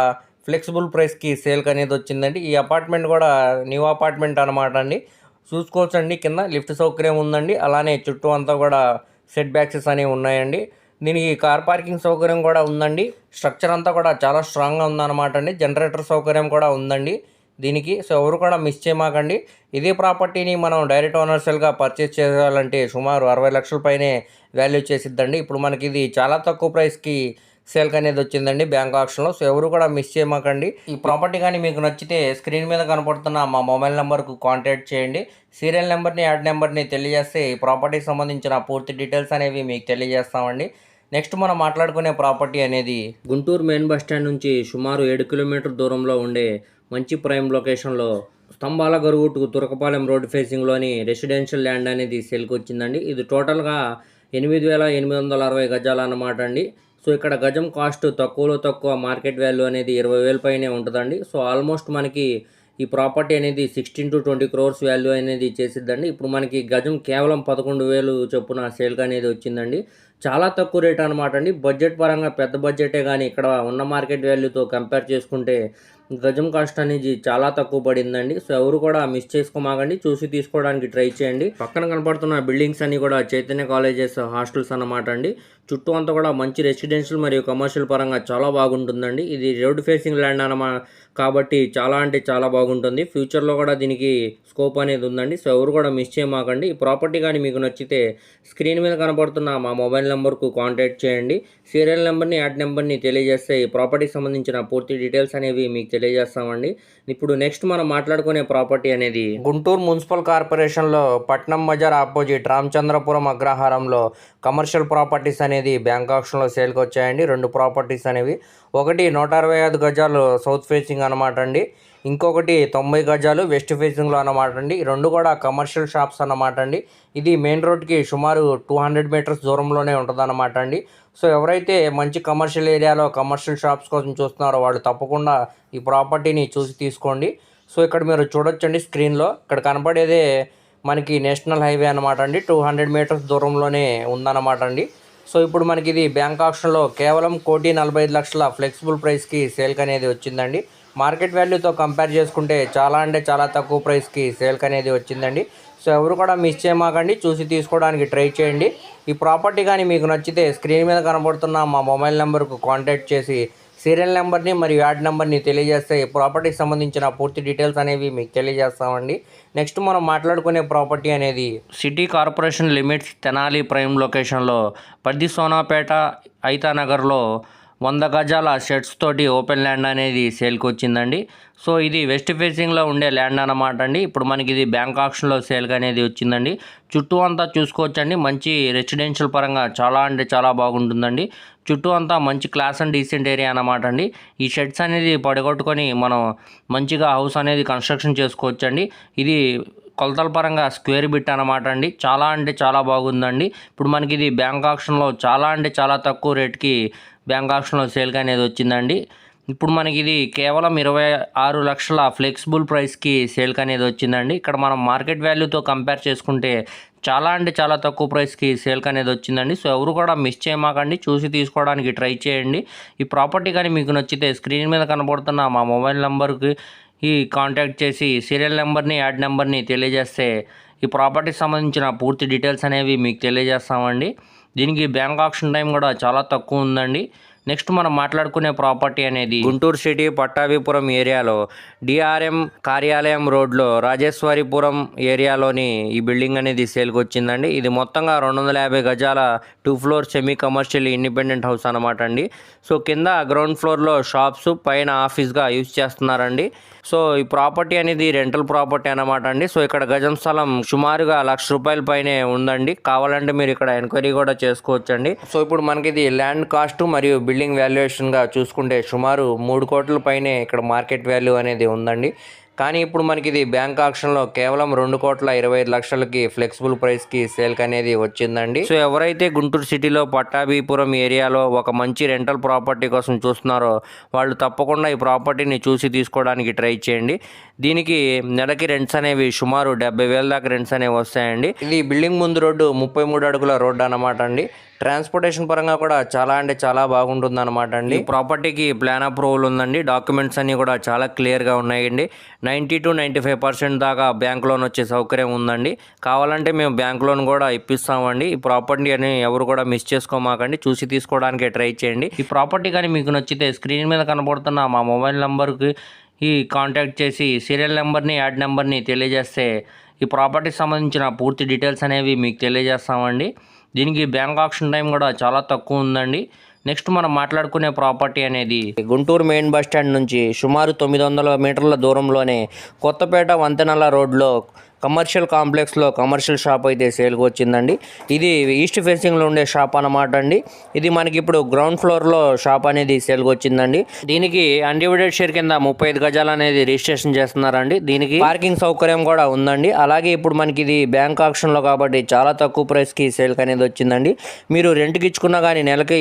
ఫ్లెక్సిబుల్ ప్రైస్కి సేల్కి అనేది వచ్చిందండి. ఈ అపార్ట్మెంట్ కూడా న్యూ అపార్ట్మెంట్ అనమాట అండి. చూసుకోవచ్చండి. కింద లిఫ్ట్ సౌకర్యం ఉందండి. అలానే చుట్టూ అంతా కూడా సెట్ బ్యాక్సెస్ అనేవి ఉన్నాయండి. దీనికి కార్ పార్కింగ్ సౌకర్యం కూడా ఉందండి. స్ట్రక్చర్ అంతా కూడా చాలా స్ట్రాంగ్గా ఉందన్నమాట అండి. జనరేటర్ సౌకర్యం కూడా ఉందండి. దీనికి సో ఎవరు కూడా మిస్ చేయమాకండి. ఇదే ప్రాపర్టీని మనం డైరెక్ట్ ఓనర్షియల్గా పర్చేస్ చేయాలంటే సుమారు అరవై లక్షల పైనే వాల్యూ చేసిద్దండి. ఇప్పుడు మనకి ఇది చాలా తక్కువ ప్రైస్కి సేల్క్ అనేది వచ్చిందండి బ్యాంక్ ఆప్షన్లో. సో ఎవరు కూడా మిస్ చేయమాకండి. ఈ ప్రాపర్టీ కానీ మీకు నచ్చితే స్క్రీన్ మీద కనపడుతున్న మా మొబైల్ నెంబర్కు కాంటాక్ట్ చేయండి. సీరియల్ నెంబర్ని యాడ్ నెంబర్ని తెలియజేస్తే ఈ ప్రాపర్టీకి సంబంధించిన పూర్తి డీటెయిల్స్ అనేవి మీకు తెలియజేస్తామండి. నెక్స్ట్ మనం మాట్లాడుకునే ప్రాపర్టీ అనేది గుంటూరు మెయిన్ బస్ స్టాండ్ నుంచి సుమారు ఏడు కిలోమీటర్ దూరంలో ఉండే మంచి ప్రైమ్ లొకేషన్లో స్తంభాల గరువుటు తురకపాలెం రోడ్ ఫేసింగ్లోని రెసిడెన్షియల్ ల్యాండ్ అనేది సేల్కి వచ్చిందండి. ఇది టోటల్గా ఎనిమిది వేల ఎనిమిది వందల అరవై గజాలు అన్నమాట అండి. సో ఇక్కడ గజం కాస్ట్ తక్కువలో తక్కువ మార్కెట్ వాల్యూ అనేది ఇరవై వేల పైనే ఉంటుందండి. సో ఆల్మోస్ట్ మనకి ఈ ప్రాపర్టీ అనేది sixteen to twenty crores value అనేది చేసిద్దండి. ఇప్పుడు మనకి గజం కేవలం పదకొండు వేలు చొప్పున సేల్కి అనేది వచ్చిందండి. చాలా తక్కువ రేట్ అనమాట అండి. బడ్జెట్ పరంగా పెద్ద బడ్జెటే కానీ ఇక్కడ ఉన్న మార్కెట్ వాల్యూతో కంపేర్ చేసుకుంటే గజం కాస్ట్ అనేది చాలా తక్కువ పడిందండి. సో ఎవరు కూడా మిస్ చేసుకోమాగండి చూసి తీసుకోవడానికి ట్రై చేయండి. పక్కన కనపడుతున్న బిల్డింగ్స్ అన్ని కూడా చైతన్య కాలేజెస్ హాస్టల్స్ అన్నమాట అండి. చుట్టూ అంతా కూడా మంచి రెసిడెన్షియల్ మరియు కమర్షియల్ పరంగా చాలా బాగుంటుందండి. ఇది రోడ్ ఫేసింగ్ ల్యాండ్ అనమా కాబట్టి చాలా అంటే చాలా బాగుంటుంది. ఫ్యూచర్లో కూడా దీనికి స్కోప్ అనేది ఉందండి. సో ఎవరు కూడా మిస్ చేయమాకండి. ఈ ప్రాపర్టీ కానీ మీకు నచ్చితే స్క్రీన్ మీద కనబడుతున్న మా మొబైల్ నెంబర్కు కాంటాక్ట్ చేయండి. సీరియల్ నెంబర్ని యాడ్ నెంబర్ని తెలియజేస్తే ఈ ప్రాపర్టీకి సంబంధించిన పూర్తి డీటెయిల్స్ అనేవి మీకు తెలియజేస్తామండి. ఇప్పుడు నెక్స్ట్ మనం మాట్లాడుకునే ప్రాపర్టీ అనేది గుంటూరు మున్సిపల్ కార్పొరేషన్లో పట్నం బజార్ ఆపోజిట్ రామచంద్రపురం అగ్రహారంలో కమర్షియల్ ప్రాపర్టీస్ అనేది బ్యాంక్ ఆప్షన్లో సేల్కి వచ్చాయండి. రెండు ప్రాపర్టీస్ అనేవి. ఒకటి నూట అరవై ఐదు గజాలు సౌత్ ఫేసింగ్ అనమాట అండి. ఇంకొకటి తొంభై గజాలు వెస్ట్ ఫేసింగ్లో అన్నమాట అండి. రెండు కూడా కమర్షియల్ షాప్స్ అన్నమాట అండి. ఇది మెయిన్ రోడ్కి సుమారు టూ హండ్రెడ్ మీటర్స్ దూరంలోనే ఉంటుందన్నమాట అండి. సో ఎవరైతే మంచి కమర్షియల్ ఏరియాలో కమర్షియల్ షాప్స్ కోసం చూస్తున్నారో వాళ్ళు తప్పకుండా ఈ ప్రాపర్టీని చూసి తీసుకోండి. సో ఇక్కడ మీరు చూడొచ్చండి స్క్రీన్లో. ఇక్కడ కనపడేదే మనకి నేషనల్ హైవే అనమాట అండి. టూ హండ్రెడ్ మీటర్స్ దూరంలోనే ఉందన్నమాట అండి. సో ఇప్పుడు మనకి ఇది బ్యాంక్ ఆప్షన్లో కేవలం కోటి నలభై ఐదు లక్షల ఫ్లెక్సిబుల్ ప్రైస్కి సేల్క్ అనేది వచ్చిందండి. మార్కెట్ వాల్యూతో కంపేర్ చేసుకుంటే చాలా అంటే చాలా తక్కువ ప్రైస్కి సేల్క్ అనేది వచ్చిందండి. సో ఎవరు కూడా మిస్ చేయమాకండి చూసి తీసుకోవడానికి ట్రై చేయండి. ఈ ప్రాపర్టీ కానీ మీకు నచ్చితే స్క్రీన్ మీద కనబడుతున్న మా మొబైల్ నెంబర్కు కాంటాక్ట్ చేసి సీరియల్ నెంబర్ని మరియు యాడ్ నెంబర్ని తెలియజేస్తే ప్రాపర్టీకి సంబంధించిన పూర్తి డీటెయిల్స్ అనేవి మీకు తెలియజేస్తామండి. నెక్స్ట్ మనం మాట్లాడుకునే ప్రాపర్టీ అనేది city corporation limits Tenali prime లొకేషన్లో పద్ది సోనాపేట ఐతానగర్లో వంద గజాల షెడ్స్ తోటి ఓపెన్ ల్యాండ్ అనేది సేల్కి వచ్చిందండి. సో ఇది వెస్ట్ ఫేసింగ్లో ఉండే ల్యాండ్ అన్నమాట అండి. ఇప్పుడు మనకి ఇది బ్యాంక్ ఆప్షన్లో సేల్గా అనేది వచ్చిందండి. చుట్టూ అంతా చూసుకోవచ్చండి. మంచి రెసిడెన్షియల్ పరంగా చాలా అంటే చాలా బాగుంటుందండి. చుట్టూ అంతా మంచి క్లాస్ అండ్ డీసెంట్ ఏరియా అన్నమాట అండి. ఈ షెడ్స్ అనేది పడగొట్టుకొని మనం మంచిగా హౌస్ అనేది కన్స్ట్రక్షన్ చేసుకోవచ్చండి. ఇది కొలతల పరంగా స్క్వేర్ బిట్ అనమాట అండి. చాలా అంటే చాలా బాగుందండి. ఇప్పుడు మనకి ఇది బ్యాంక్ ఆప్షన్లో చాలా అంటే చాలా తక్కువ రేట్కి బ్యాంక్ ఆప్షన్లో సేల్గా అనేది వచ్చిందండి. ఇప్పుడు మనకి ఇది కేవలం ఇరవై ఆరు లక్షల ఫ్లెక్సిబుల్ ప్రైస్కి సేల్కి అనేది వచ్చిందండి. ఇక్కడ మనం మార్కెట్ వాల్యూతో కంపేర్ చేసుకుంటే చాలా అంటే చాలా తక్కువ ప్రైస్కి సేల్కి అనేది వచ్చిందండి. సో ఎవరు కూడా మిస్ చేయమాకండి. చూసి తీసుకోవడానికి ట్రై చేయండి. ఈ ప్రాపర్టీ కానీ మీకు నచ్చితే స్క్రీన్ మీద కనబడుతున్న మా మొబైల్ నెంబర్కి ఈ కాంటాక్ట్ చేసి సీరియల్ నెంబర్ని యాడ్ నెంబర్ని తెలియజేస్తే ఈ ప్రాపర్టీకి సంబంధించిన పూర్తి డీటెయిల్స్ అనేవి మీకు తెలియజేస్తామండి. దీనికి బ్యాంక్ ఆప్షన్ టైం కూడా చాలా తక్కువ ఉందండి. నెక్స్ట్ మనం మాట్లాడుకునే ప్రాపర్టీ అనేది గుంటూరు సిటీ పట్టాభిపురం ఏరియాలో డిఆర్ఎం కార్యాలయం రోడ్లో రాజేశ్వరిపురం ఏరియాలోని ఈ బిల్డింగ్ అనేది సేల్కి వచ్చిందండి. ఇది మొత్తంగా రెండు వందల యాభై గజాల two floor semi commercial independent house అనమాట అండి. సో కింద గ్రౌండ్ ఫ్లోర్లో షాప్స్ పైన ఆఫీస్గా యూజ్ చేస్తున్నారండి. సో ఈ ప్రాపర్టీ అనేది రెంటల్ ప్రాపర్టీ అనమాట అండి. సో ఇక్కడ గజం స్థలం సుమారుగా లక్ష రూపాయల పైనే ఉందండి. కావాలంటే మీరు ఇక్కడ ఎంక్వైరీ కూడా చేసుకోవచ్చండి. సో ఇప్పుడు మనకి ఇది ల్యాండ్ కాస్ట్ మరియు బిల్డింగ్ వాల్యుయేషన్గా చూసుకుంటే సుమారు మూడు కోట్ల పైనే ఇక్కడ మార్కెట్ వాల్యూ అనేది ఉందండి. కానీ ఇప్పుడు మనకి ఇది బ్యాంక్ ఆక్షన్లో కేవలం రెండు కోట్ల ఇరవై ఐదు లక్షలకి ఫ్లెక్సిబుల్ ప్రైస్కి సేల్ అనేది వచ్చిందండి. సో ఎవరైతే గుంటూరు సిటీలో పట్టాభిపురం ఏరియాలో ఒక మంచి రెంటల్ ప్రాపర్టీ కోసం చూస్తున్నారో వాళ్ళు తప్పకుండా ఈ ప్రాపర్టీని చూసి తీసుకోవడానికి ట్రై చేయండి. దీనికి నెలకి రెంట్స్ అనేవి సుమారు డెబ్బై వేల దాకా రెంట్స్ అనేవి వస్తాయండి. ఇది బిల్డింగ్ ముందు రోడ్డు ముప్పై మూడు అడుగుల రోడ్డు అన్నమాట అండి. ట్రాన్స్పోర్టేషన్ పరంగా కూడా చాలా అంటే చాలా బాగుంటుంది అనమాట అండి ప్రాపర్టీకి ప్లాన్ అప్రూవల్ ఉందండి. డాక్యుమెంట్స్ అన్ని కూడా చాలా క్లియర్గా ఉన్నాయండి. Ninety to ninety five percent దాకా బ్యాంక్ లోన్ వచ్చే సౌకర్యం ఉందండి. కావాలంటే మేము బ్యాంక్ లోన్ కూడా ఇప్పిస్తామండి. ఈ ప్రాపర్టీ అని ఎవరు కూడా మిస్ చేసుకోమాకండి. చూసి తీసుకోవడానికి ట్రై చేయండి. ఈ ప్రాపర్టీ కానీ మీకు నచ్చితే స్క్రీన్ మీద కనబడుతున్న మా మొబైల్ నెంబర్కి ఈ కాంటాక్ట్ చేసి సీరియల్ నెంబర్ని యాడ్ నెంబర్ని తెలియజేస్తే ఈ ప్రాపర్టీకి సంబంధించిన పూర్తి డీటెయిల్స్ అనేవి మీకు తెలియజేస్తామండి. దీనికి బ్యాంక్ ఆప్షన్ టైం కూడా చాలా తక్కువ ఉందండి. నెక్స్ట్ మనం మాట్లాడుకునే ప్రాపర్టీ అనేది గుంటూరు మెయిన్ బస్ స్టాండ్ నుంచి సుమారు తొమ్మిది వందల మీటర్ల దూరంలోనే కొత్తపేట వంతెనల రోడ్లో కమర్షియల్ కాంప్లెక్స్లో కమర్షియల్ షాప్ అయితే సేల్కి వచ్చిందండి. ఇది ఈస్ట్ ఫేసింగ్లో ఉండే షాప్ అన్నమాట అండి. ఇది మనకి ఇప్పుడు గ్రౌండ్ ఫ్లోర్లో షాప్ అనేది సేల్కి వచ్చిందండి. దీనికి అన్డివైడెడ్ షేర్ కింద ముప్పై ఐదు గజాలు అనేది రిజిస్ట్రేషన్ చేస్తున్నారండి. దీనికి పార్కింగ్ సౌకర్యం కూడా ఉందండి. అలాగే ఇప్పుడు మనకి ఇది బ్యాంక్ ఆప్షన్లో కాబట్టి చాలా తక్కువ ప్రైస్కి సేల్కి అనేది వచ్చిందండి. మీరు రెంట్కి ఇచ్చుకున్నా కానీ నెలకి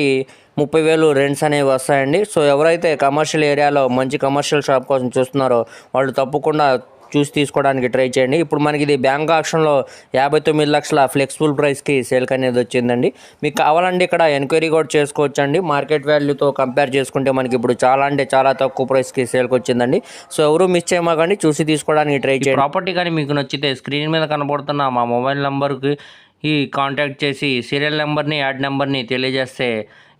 ముప్పై వేలు రెంట్స్ అనేవి వస్తాయండి. సో ఎవరైతే కమర్షియల్ ఏరియాలో మంచి కమర్షియల్ షాప్ కోసం చూస్తున్నారో వాళ్ళు తప్పకుండా చూసి తీసుకోవడానికి ట్రై చేయండి. ఇప్పుడు మనకి ఇది బ్యాంక్ ఆప్షన్లో యాభై తొమ్మిది లక్షల ఫ్లెక్సిబుల్ ప్రైస్కి సేల్కి అనేది వచ్చిందండి. మీకు కావాలంటే ఇక్కడ ఎంక్వైరీ కూడా చేసుకోవచ్చండి. మార్కెట్ వాల్యూతో కంపేర్ చేసుకుంటే మనకి ఇప్పుడు చాలా అంటే చాలా తక్కువ ప్రైస్కి సేల్కి వచ్చిందండి. సో ఎవరు మిస్ చేయమాకండి చూసి తీసుకోవడానికి ట్రై చేయండి. ప్రాపర్టీ కానీ మీకు నచ్చితే స్క్రీన్ మీద కనబడుతున్న మా మొబైల్ నెంబర్కి ఈ కాంటాక్ట్ చేసి సీరియల్ నెంబర్ని యాడ్ నెంబర్ని తెలియజేస్తే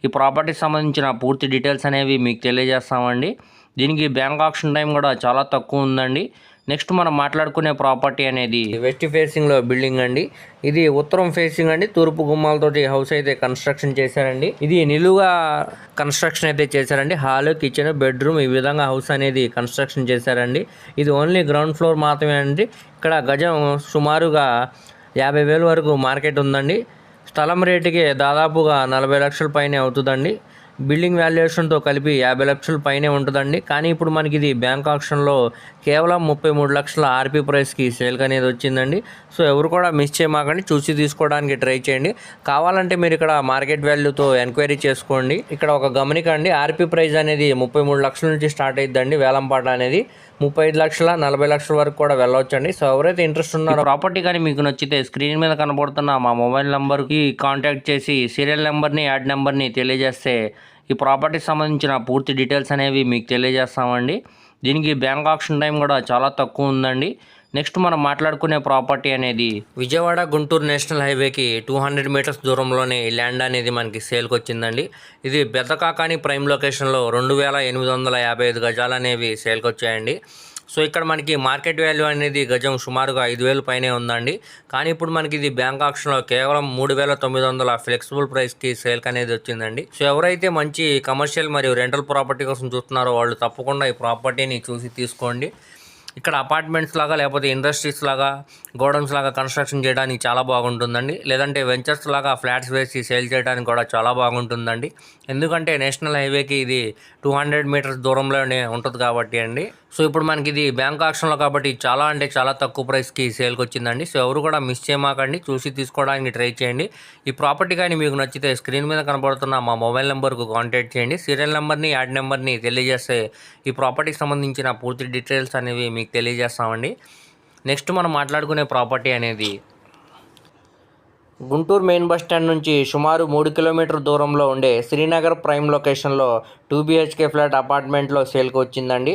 ఈ ప్రాపర్టీకి సంబంధించిన పూర్తి డీటెయిల్స్ అనేవి మీకు తెలియజేస్తామండి. దీనికి బ్యాంక్ ఆప్షన్ టైం కూడా చాలా తక్కువ ఉందండి. నెక్స్ట్ మనం మాట్లాడుకునే ప్రాపర్టీ అనేది వెస్ట్ ఫేసింగ్లో బిల్డింగ్ అండి. ఇది ఉత్తరం ఫేసింగ్ అండి. తూర్పు గుమ్మాలతోటి హౌస్ అయితే కన్స్ట్రక్షన్ చేశారండి. ఇది నిలువుగా కన్స్ట్రక్షన్ అయితే చేశారండి. హాల్ కిచెన్ బెడ్రూమ్ ఈ విధంగా హౌస్ అనేది కన్స్ట్రక్షన్ చేశారండి. ఇది ఓన్లీ గ్రౌండ్ ఫ్లోర్ మాత్రమే అండి. ఇక్కడ గజం సుమారుగా యాభై వేల వరకు మార్కెట్ ఉందండి. స్థలం రేటుకి దాదాపుగా నలభై లక్షల పైనే అవుతుందండి. బిల్డింగ్ వాల్యుయేషన్తో కలిపి యాభై లక్షల పైనే ఉంటుందండి. కానీ ఇప్పుడు మనకి ఇది బ్యాంక్ ఆప్షన్లో కేవలం ముప్పై మూడు లక్షల ఆర్పీ ప్రైస్కి సేల్కి అనేది వచ్చిందండి. సో ఎవరు కూడా మిస్ చేయమాకండి. చూసి తీసుకోవడానికి ట్రై చేయండి. కావాలంటే మీరు ఇక్కడ మార్కెట్ వాల్యూతో ఎంక్వైరీ చేసుకోండి. ఇక్కడ ఒక గమనికండి. ఆర్పీ ప్రైస్ అనేది ముప్పై మూడు లక్షల నుంచి స్టార్ట్ అయిద్దండి. వేలంపాట అనేది. ముప్పై ఐదు లక్షల నలభై లక్షల వరకు కూడా వెళ్ళవచ్చండి సో ఎవరైతే ఇంట్రెస్ట్ ఉన్నారో ప్రాపర్టీ కానీ మీకు నచ్చితే స్క్రీన్ మీద కనబడుతున్న మా మొబైల్ నెంబర్కి కాంటాక్ట్ చేసి సీరియల్ నెంబర్ని యాడ్ నెంబర్ని తెలియజేస్తే ఈ ప్రాపర్టీకి సంబంధించిన పూర్తి డీటెయిల్స్ అనేవి మీకు తెలియజేస్తామండి. దీనికి బ్యాంక్ ఆప్షన్ టైం కూడా చాలా తక్కువ ఉందండి. నెక్స్ట్ మనం మాట్లాడుకునే ప్రాపర్టీ అనేది విజయవాడ గుంటూరు నేషనల్ హైవేకి టూ హండ్రెడ్ మీటర్స్ దూరంలోనే ల్యాండ్ అనేది మనకి సేల్కి వచ్చిందండి ఇది బెదకాకాని ప్రైమ్ లొకేషన్లో రెండు వేల ఎనిమిది వందల యాభై ఐదు గజాలు అనేవి సేల్కి వచ్చాయండి సో ఇక్కడ మనకి మార్కెట్ వాల్యూ అనేది గజం సుమారుగా ఐదు వేలు పైనే ఉందండి. కానీ ఇప్పుడు మనకి ఇది బ్యాంక్ ఆప్షన్లో కేవలం మూడు వేల తొమ్మిది వందల ఫ్లెక్సిబుల్ ప్రైస్కి సేల్కి అనేది వచ్చిందండి. సో ఎవరైతే మంచి కమర్షియల్ మరియు రెంటల్ ప్రాపర్టీ కోసం చూస్తున్నారో వాళ్ళు తప్పకుండా ఈ ప్రాపర్టీని చూసి తీసుకోండి. ఇక్కడ అపార్ట్మెంట్స్ లాగా లేకపోతే ఇండస్ట్రీస్ లాగా గోడౌన్స్ లాగా కన్స్ట్రక్షన్ చేయడానికి చాలా బాగుంటుందండి. లేదంటే వెంచర్స్ లాగా ఫ్లాట్స్ వేసి సేల్ చేయడానికి కూడా చాలా బాగుంటుందండి. ఎందుకంటే నేషనల్ హైవేకి ఇది టూ హండ్రెడ్ మీటర్స్ దూరంలోనే ఉంటుంది కాబట్టి అండి. సో ఇప్పుడు మనకి ఇది బ్యాంక్ ఆప్షన్లో కాబట్టి చాలా అంటే చాలా తక్కువ ప్రైస్కి సేల్కి వచ్చిందండి. సో ఎవరు కూడా మిస్ చేయమాకండి. చూసి తీసుకోవడానికి ట్రై చేయండి. ఈ ప్రాపర్టీ కానీ మీకు నచ్చితే స్క్రీన్ మీద కనబడుతున్న మా మొబైల్ నెంబర్కు కాంటాక్ట్ చేయండి. సీరియల్ నెంబర్ని యాడ్ నెంబర్ని తెలియజేస్తే ఈ ప్రాపర్టీకి సంబంధించిన పూర్తి డీటెయిల్స్ అనేవి మీకు తెలియజేస్తామండి. నెక్స్ట్ మనం మాట్లాడుకునే ప్రాపర్టీ అనేది గుంటూరు మెయిన్ బస్ స్టాండ్ నుంచి సుమారు మూడు కిలోమీటర్ దూరంలో ఉండే శ్రీనగర్ ప్రైమ్ లొకేషన్లో టూ బీహెచ్కే ఫ్లాట్ అపార్ట్మెంట్లో సేల్కి వచ్చిందండి.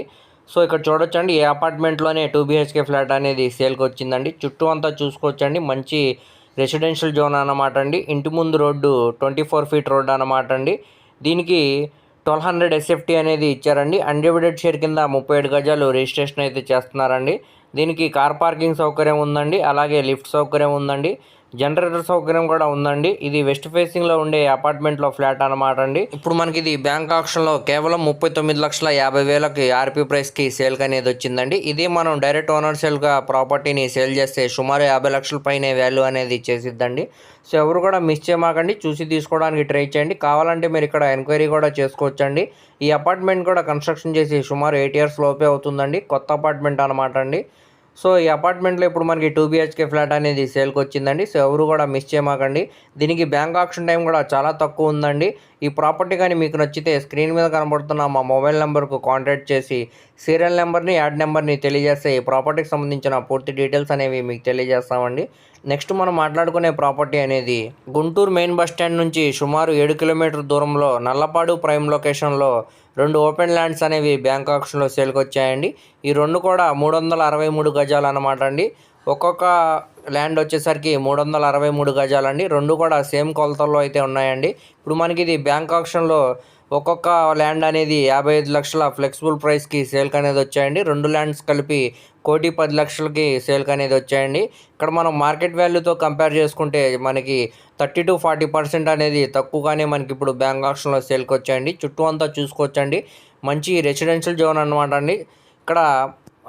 సో ఇక్కడ చూడొచ్చండి ఈ అపార్ట్మెంట్లోనే టూ బీహెచ్కే ఫ్లాట్ అనేది సేల్కి వచ్చిందండి. చుట్టూ అంతా చూసుకోవచ్చండి మంచి రెసిడెన్షియల్ జోన్ అన్నమాట అండి. ఇంటి ముందు road twenty four feet road అన్నమాట అండి. దీనికి ట్వెల్వ్ హండ్రెడ్ ఎస్ఎఫ్టీ అనేది ఇచ్చారండి. అన్డివిడెడ్ షేర్ కింద ముప్పై ఏడు గజాలు రిజిస్ట్రేషన్ అయితే చేస్తున్నారండి. దీనికి కార్ పార్కింగ్ సౌకర్యం ఉందండి అలాగే లిఫ్ట్ సౌకర్యం ఉందండి జనరేటర్ సౌకర్యం కూడా ఉందండి. ఇది వెస్ట్ ఫేసింగ్లో ఉండే అపార్ట్మెంట్లో ఫ్లాట్ అనమాట అండి. ఇప్పుడు మనకి ఇది బ్యాంక్ ఆప్షన్లో కేవలం ముప్పై తొమ్మిది లక్షల యాభై వేలకి ఆర్పీ ప్రైస్కి సేల్ అనేది వచ్చిందండి. ఇది మనం డైరెక్ట్ ఓనర్ సేల్గా ప్రాపర్టీని సేల్ చేస్తే సుమారు యాభై లక్షల పైన వాల్యూ అనేది చేసిద్దండి. సో ఎవరు కూడా మిస్ చేయమాకండి చూసి తీసుకోవడానికి ట్రై చేయండి. కావాలంటే మీరు ఇక్కడ ఎంక్వైరీ కూడా చేసుకోవచ్చండి. ఈ అపార్ట్మెంట్ కూడా కన్స్ట్రక్షన్ చేసి సుమారు ఎయిట్ ఇయర్స్ లోపే అవుతుందండి. కొత్త అపార్ట్మెంట్ అనమాట అండి. సో ఈ అపార్ట్మెంట్లో ఇప్పుడు మనకి టూ బిహెచ్కే ఫ్లాట్ అనేది సేల్కి వచ్చిందండి సో ఎవరు కూడా మిస్ చేయమాకండి. దీనికి బ్యాంక్ ఆప్షన్ టైం కూడా చాలా తక్కువ ఉందండి. ఈ ప్రాపర్టీ కానీ మీకు నచ్చితే స్క్రీన్ మీద కనబడుతున్న మా మొబైల్ నెంబర్కు కాంటాక్ట్ చేసి సీరియల్ నెంబర్ని యాడ్ నెంబర్ని తెలియజేస్తే ఈ ప్రాపర్టీకి సంబంధించిన పూర్తి డీటెయిల్స్ అనేవి మీకు తెలియజేస్తామండి. నెక్స్ట్ మనం మాట్లాడుకునే ప్రాపర్టీ అనేది గుంటూరు మెయిన్ బస్ స్టాండ్ నుంచి సుమారు ఏడు కిలోమీటర్ దూరంలో నల్లపాడు ప్రైమ్ లొకేషన్లో రెండు ఓపెన్ ల్యాండ్స్ అనేవి బ్యాంక్ ఆప్షన్లో సేల్కి వచ్చాయండి ఈ రెండు కూడా మూడు వందల అరవై మూడు గజాలు అన్నమాట అండి. ఒక్కొక్క ల్యాండ్ వచ్చేసరికి మూడు వందల అరవై మూడు గజాలండి. రెండు కూడా సేమ్ కొలతల్లో అయితే ఉన్నాయండి. ఇప్పుడు మనకి ఇది బ్యాంక్ ఆప్షన్లో ఒక్కొక్క ల్యాండ్ అనేది యాభై ఐదు లక్షల ఫ్లెక్సిబుల్ ప్రైస్కి సేల్కి అనేది వచ్చాయండి. రెండు ల్యాండ్స్ కలిపి కోటి పది లక్షలకి సేల్కి అనేది వచ్చాయండి. ఇక్కడ మనం మార్కెట్ వాల్యూతో కంపేర్ చేసుకుంటే మనకి థర్టీ టు ఫార్టీ పర్సెంట్ అనేది తక్కువగానే మనకి ఇప్పుడు బ్యాంక్ ఆప్షన్లో సేల్కి వచ్చాయండి. చుట్టూ అంతా చూసుకోవచ్చండి. మంచి రెసిడెన్షియల్ జోన్ అనమాట అండి. ఇక్కడ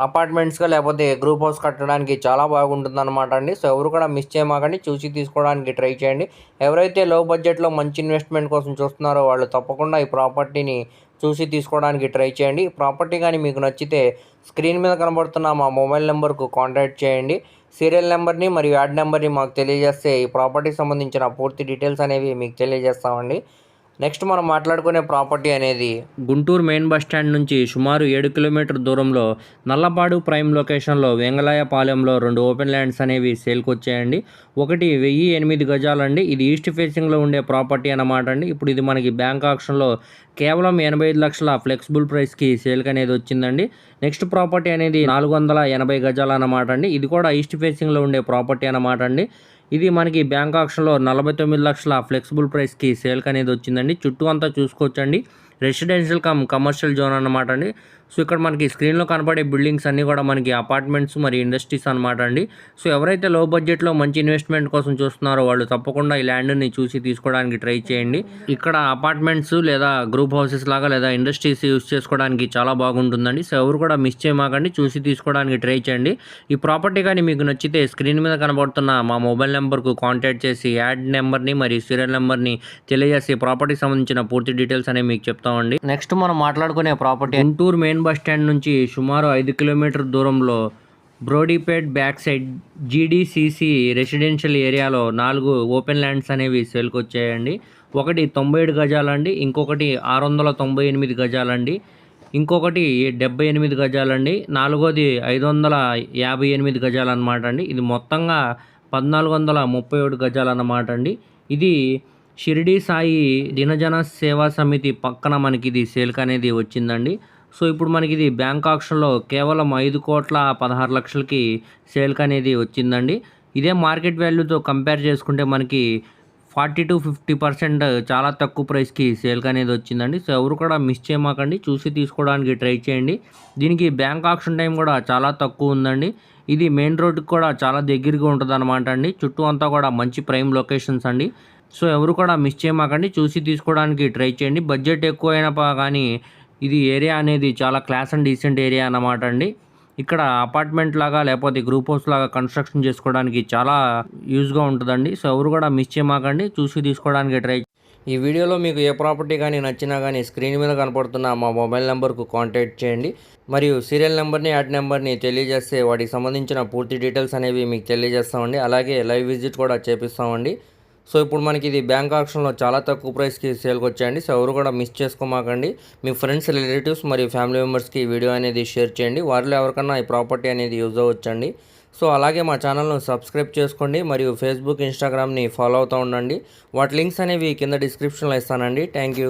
అపార్ట్మెంట్స్గా లేకపోతే గ్రూప్ హౌస్ కట్టడానికి చాలా బాగుంటుంది అనమాట అండి. సో ఎవరు కూడా మిస్ చేయమాకండి. చూసి తీసుకోవడానికి ట్రై చేయండి. ఎవరైతే లో బడ్జెట్లో మంచి ఇన్వెస్ట్మెంట్ కోసం చూస్తున్నారో వాళ్ళు తప్పకుండా ఈ ప్రాపర్టీని చూసి తీసుకోవడానికి ట్రై చేయండి. ప్రాపర్టీ కానీ మీకు నచ్చితే స్క్రీన్ మీద కనబడుతున్న మా మొబైల్ నెంబర్కు కాంటాక్ట్ చేయండి. సీరియల్ నెంబర్ని మరియు యాడ్ నెంబర్ని మాకు తెలియజేస్తే ఈ ప్రాపర్టీకి సంబంధించిన పూర్తి డీటెయిల్స్ అనేవి మీకు తెలియజేస్తామండి. నెక్స్ట్ మనం మాట్లాడుకునే ప్రాపర్టీ అనేది గుంటూరు మెయిన్ బస్ స్టాండ్ నుంచి సుమారు ఏడు కిలోమీటర్ దూరంలో నల్లపాడు ప్రైమ్ లొకేషన్లో వెంగళాయపాలెంలో రెండు ఓపెన్ ల్యాండ్స్ అనేవి సేల్కి వచ్చాయండి. ఒకటి వెయ్యి ఎనిమిది గజాలండి. ఇది ఈస్ట్ ఫేసింగ్లో ఉండే ప్రాపర్టీ అన్నమాట అండి. ఇప్పుడు ఇది మనకి బ్యాంక్ ఆప్షన్లో కేవలం ఎనభై ఐదు లక్షల ఫ్లెక్సిబుల్ ప్రైస్కి సేల్కి అనేది వచ్చిందండి. నెక్స్ట్ ప్రాపర్టీ అనేది నాలుగు వందల ఎనభై గజాలు అన్నమాట అండి. ఇది కూడా ఈస్ట్ ఫేసింగ్లో ఉండే ప్రాపర్టీ అన్నమాట అండి. ఇది మనకి బ్యాంక్ ఆక్షన్లో నలభై తొమ్మిది లక్షల ఫ్లెక్సిబుల్ ప్రైస్కి సేల్కి అనేది వచ్చిందండి. చుట్టూ అంతా చూసుకోవచ్చండి. రెసిడెన్షియల్ కమ్ కమర్షియల్ జోన్ అన్నమాట అండి. సో ఇక్కడ మనకి స్క్రీన్లో కనపడే బిల్డింగ్స్ అన్నీ కూడా మనకి అపార్ట్మెంట్స్ మరియు ఇండస్ట్రీస్ అనమాట అండి. సో ఎవరైతే లో బడ్జెట్లో మంచి ఇన్వెస్ట్మెంట్ కోసం చూస్తున్నారో వాళ్ళు తప్పకుండా ఈ ల్యాండ్ని చూసి తీసుకోవడానికి ట్రై చేయండి. ఇక్కడ అపార్ట్మెంట్స్ లేదా గ్రూప్ హౌసెస్ లాగా లేదా ఇండస్ట్రీస్ యూస్ చేసుకోవడానికి చాలా బాగుంటుందండి. సో ఎవరు కూడా మిస్ చేయమాకండి చూసి తీసుకోవడానికి ట్రై చేయండి. ఈ ప్రాపర్టీ కానీ మీకు నచ్చితే స్క్రీన్ మీద కనబడుతున్న మా మొబైల్ నెంబర్కు కాంటాక్ట్ చేసి యాడ్ నెంబర్ని మరియు సీరియల్ నెంబర్ని తెలియజేసి ప్రాపర్టీకి సంబంధించిన పూర్తి డీటెయిల్స్ అనేవి మీకు చెప్తామండి. నెక్స్ట్ మనం మాట్లాడుకునే property Guntur main bus stand నుంచి సుమారు ఐదు కిలోమీటర్ దూరంలో Brodipet back side GDCC residential ఏరియాలో నాలుగు ఓపెన్ ల్యాండ్స్ అనేవి సేల్కి వచ్చాయండి ఒకటి తొంభై ఏడు గజాలండి ఇంకొకటి ఆరు వందల తొంభై ఎనిమిది గజాలండి ఇంకొకటి డెబ్బై ఎనిమిది గజాలండి నాలుగోది ఐదు వందల యాభై ఎనిమిది గజాలు అనమాట అండి ఇది మొత్తంగా పద్నాలుగు వందల ముప్పై ఏడు గజాలు అన్నమాట అండి ఇది షిరిడి సాయి దినజన సేవా సమితి పక్కన మనకి ఇది సేల్క్ అనేది వచ్చిందండి. సో ఇప్పుడు మనకి ఇది బ్యాంక్ ఆప్షన్లో కేవలం ఐదు కోట్ల పదహారు లక్షలకి సేల్కి అనేది వచ్చిందండి. ఇదే మార్కెట్ వాల్యూతో కంపేర్ చేసుకుంటే మనకి ఫార్టీ టు ఫిఫ్టీ పర్సెంట్ చాలా తక్కువ ప్రైస్కి సేల్కి అనేది వచ్చిందండి. సో ఎవరు కూడా మిస్ చేయమాకండి చూసి తీసుకోవడానికి ట్రై చేయండి. దీనికి బ్యాంక్ ఆప్షన్ టైం కూడా చాలా తక్కువ ఉందండి. ఇది మెయిన్ రోడ్కి కూడా చాలా దగ్గరగా ఉంటుంది అనమాట అండి. చుట్టూ అంతా కూడా మంచి ప్రైమ్ లొకేషన్స్ అండి. సో ఎవరు కూడా మిస్ చేయమాకండి చూసి తీసుకోవడానికి ట్రై చేయండి. బడ్జెట్ ఎక్కువైనా పా- కానీ ఇది ఏరియా అనేది చాలా క్లాస్ అండ్ డీసెంట్ ఏరియా అన్నమాట అండి. ఇక్కడ అపార్ట్మెంట్ లాగా లేకపోతే గ్రూప్ హౌస్ లాగా కన్స్ట్రక్షన్ చేసుకోవడానికి చాలా యూజ్గా ఉంటుందండి. సో ఎవరు కూడా మిస్ చేయమాకండి. చూసి తీసుకోవడానికి ట్రై ఈ వీడియోలో మీకు ఏ ప్రాపర్టీ కానీ నచ్చినా కానీ స్క్రీన్ మీద కనపడుతున్న మా మొబైల్ నెంబర్కు కాంటాక్ట్ చేయండి. మరియు సీరియల్ నెంబర్ని యాడ్ నెంబర్ని తెలియజేస్తే వాటికి సంబంధించిన పూర్తి డీటెయిల్స్ అనేవి మీకు తెలియజేస్తామండి. అలాగే లైవ్ విజిట్ కూడా చేపిస్తామండి. సో ఇప్పుడు మనకి ఇది బ్యాంక్ ఆప్షన్లో చాలా తక్కువ ప్రైస్కి సేల్కి వచ్చాయండి. సో ఎవరు కూడా మిస్ చేసుకోమాకండి. మీ ఫ్రెండ్స్ రిలేటివ్స్ మరియు ఫ్యామిలీ మెంబర్స్కి వీడియో అనేది షేర్ చేయండి. వారిలో ఎవరికన్నా ఈ ప్రాపర్టీ అనేది యూజ్ అవ్వచ్చండి. సో అలాగే మా ఛానల్ను సబ్స్క్రైబ్ చేసుకోండి మరియు ఫేస్బుక్ ఇన్స్టాగ్రామ్ని ఫాలో అవుతూ ఉండండి. వాటి లింక్స్ అనేవి కింద డిస్క్రిప్షన్లో ఇస్తానండి. Thank you.